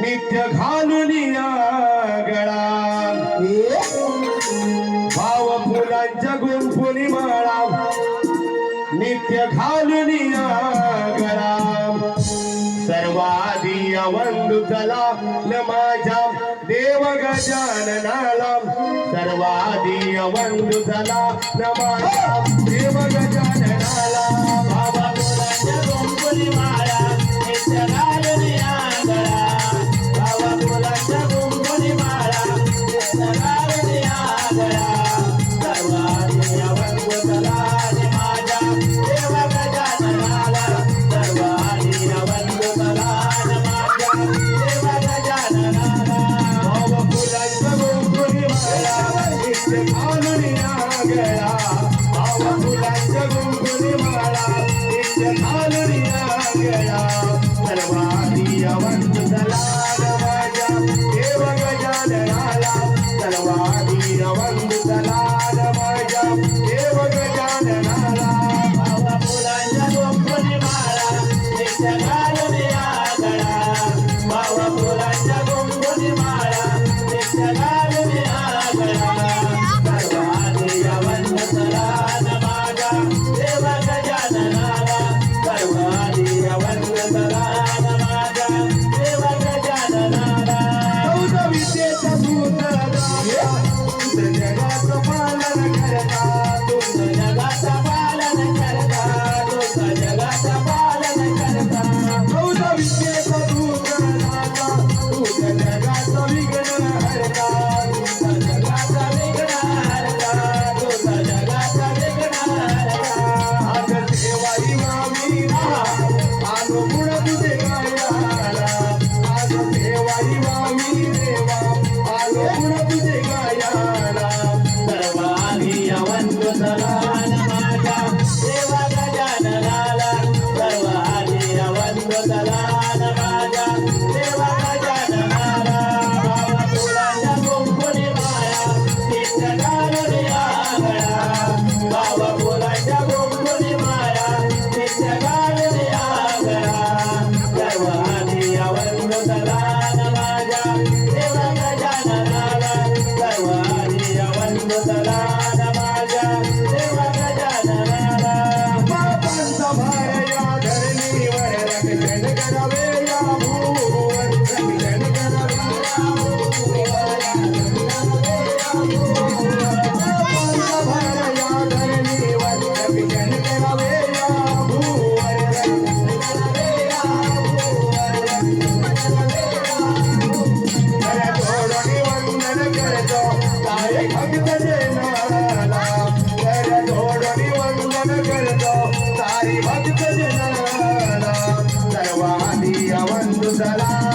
नित्य घालून गळा. भाव फुलांच्या गुंफुली माळा नित्य घालून गळा. सर्वादी वंदू चला न माझ्या देव गजाननाला सर्वाधी वंदू चला न माझ्या देव गजान I'm ಒಂದು ಸಮಾನ ಮಾಡ ದೇವ la